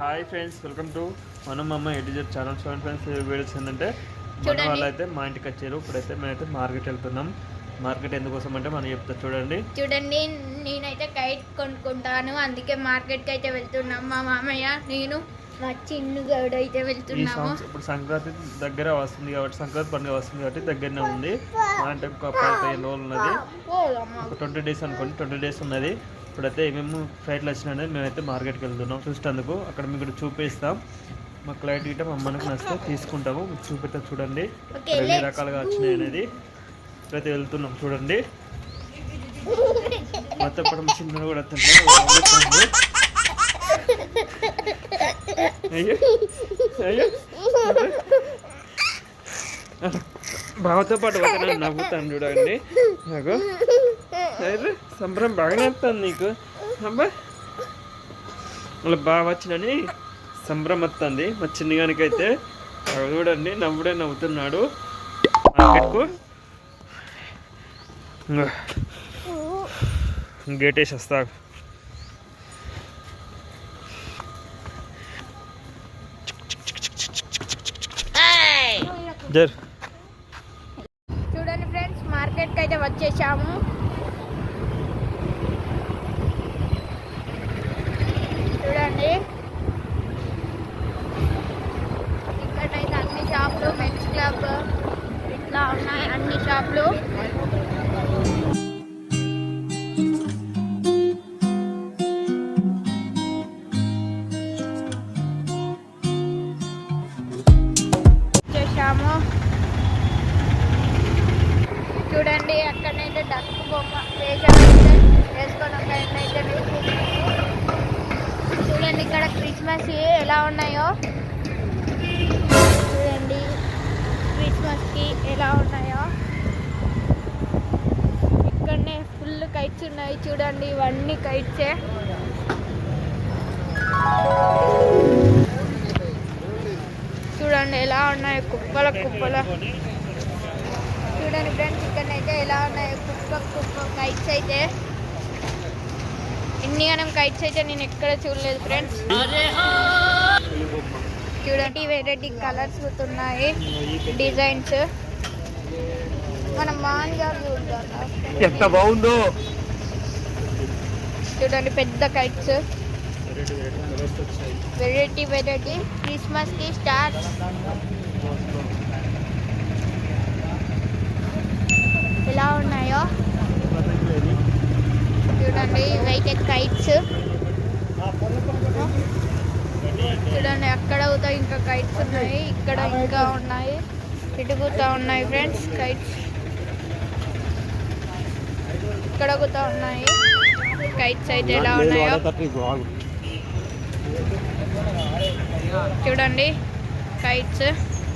Hi friends welcome to మనం అమ్మ ఎడిజర్ ఛానల్ చూడండి ఫ్రెండ్స్ వీడియోస్ ఏంటంటే మన చూడండి. వాళ్ళు అయితే మా ఇంటికి వచ్చారు. ఇప్పుడైతే మేమైతే మార్కెట్ వెళ్తున్నాం. మార్కెట్ ఎందుకోసం అంటే మనం చెప్తా చూడండి. చూడండి నేనైతే కైట్ కొనుక్కుంటాను. అందుకే మార్కెట్కి అయితే వెళ్తున్నాం. మా మామయ్య నేను మా చిన్ను గౌడ్ అయితే వెళ్తున్నాము. ఇప్పుడు సంక్రాంతి దగ్గర వస్తుంది కాబట్టి సంక్రాంతి పండుగ వస్తుంది కాబట్టి దగ్గరనే ఉంది. అంటే ఒక పది పదిహేను రోజులు ఉన్నది. ట్వంటీ డేస్ అనుకోండి ట్వంటీ డేస్ ఉన్నది. ఇప్పుడైతే మేము ఫ్లైట్లు వచ్చినాయి మేమైతే మార్కెట్కి వెళ్తున్నాం. చూసేందుకు అక్కడ మీకు చూపిస్తాం. మా క్లైంట్ గిట్ట మా అమ్మకి నచ్చితే తీసుకుంటాము. చూపిస్తాం చూడండి. ఎన్ని రకాలుగా వచ్చినాయి అనేది. ఇప్పుడైతే వెళ్తున్నాం చూడండి. మొత్తం మా చిన్న కూడా వస్తుంది అయ్యో అయ్యో బావతో పాటు నవ్వుతాను చూడండి. నాకు సంబరం బాగానే వస్తుంది నీకు? అబ్బా మళ్ళీ బాగా వచ్చినని సంబరం వస్తుంది. మా చిన్నగానికైతే చూడండి నవ్వుడే నవ్వుతున్నాడు. మార్కెట్కు. గేట్ వేసి వస్తా జర్. చూడండి ఫ్రెండ్స్ మార్కెట్కి అయితే వచ్చేసాము. వచ్చేసాము చూడండి అక్కడైతే డక్ బొమ్మ వేసామైతే వేసుకొని ఒక ఆయన అయితే చూడండి ఇక్కడ క్రిస్మస్ ఎలా ఉన్నాయో. చూడండి క్రిస్మస్కి ఎలా ఉన్నాయో. ఇక్కడనే ఫుల్ కైట్స్ ఉన్నాయి చూడండి ఇవన్నీ కైట్సే. ఉన్నాయి కుప్పల కుప్పల. చూడండి ఫ్రెండ్స్ ఇక్కడనైతే ఎలా ఉన్నాయి కుప్ప కుప్ప కైట్స్ అయితే. ఇన్ని గనం కైట్స్ అయితే నేను ఎక్కడ చూడలేదు ఫ్రెండ్స్ చూడండి వెరైటీ కలర్స్ ఉన్నాయి డిజైన్స్ మనం మాంజా చూద్దాం. ఎంత బాగుందో. చూడండి పెద్ద కైట్స్ వెరైటీ వెరైటీ క్రిస్మస్కి స్టార్స్ ఎలా ఉన్నాయో? చూడండి ఇవైతే కైట్స్ చూడండి అక్కడ కూడా ఇంకా కైట్స్ ఉన్నాయి ఇక్కడ ఇంకా ఉన్నాయి. ఇటు కూడా ఉన్నాయి ఫ్రెండ్స్ కైట్స్ ఇక్కడ కూడా ఉన్నాయి. కైట్స్ అయితే ఎలా ఉన్నాయో? చూడండి కైట్స్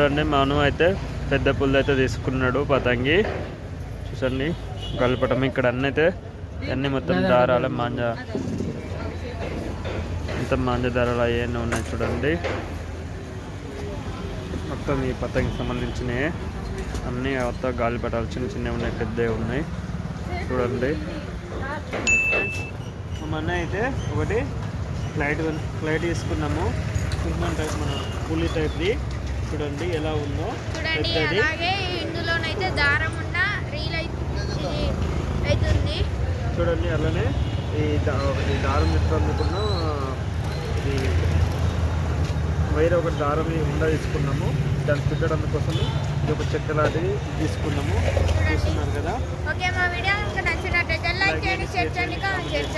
చూడండి మనం అయితే పెద్ద పుల్లు అయితే తీసుకున్నాడు పతంగి. చూసండి కలపటం ఇక్కడ అన్నీ అయితే అన్నీ మొత్తం దారాలు మాంజ. మొత్తం మాంజ దారాలు అవన్నీ ఉన్నాయి చూడండి. మొత్తం ఈ పతంగి సంబంధించినవి అన్నీ మొత్తం గాలిపటాలు చిన్న చిన్నవి ఉన్నాయి పెద్దవి ఉన్నాయి. చూడండి. మన అయితే ఒకటి ఫ్లైట్ ఫ్లైట్ తీసుకున్నాము. సింహం టైప్ మన పులి టైప్ది. చూడండి ఎలా ఉందో. చూడండి అలాగే ఇందులోనైతే దారం ఉన్న రీల్ అవుతుంది చూడండి అలానే ఈ దారం తెచ్చుకున్న ఇది వేరే ఒక దారం ఉండ తీసుకున్నాము. దాన్ని చుట్టడం కోసం ఇది ఒక చెక్క లాంటిది తీసుకున్నాము. చూస్తున్నారు కదా. ఓకే మా వీడియో నచ్చినట్లయితే లైక్ చేయండి షేర్ చేయండి కామెంట్ చేయండి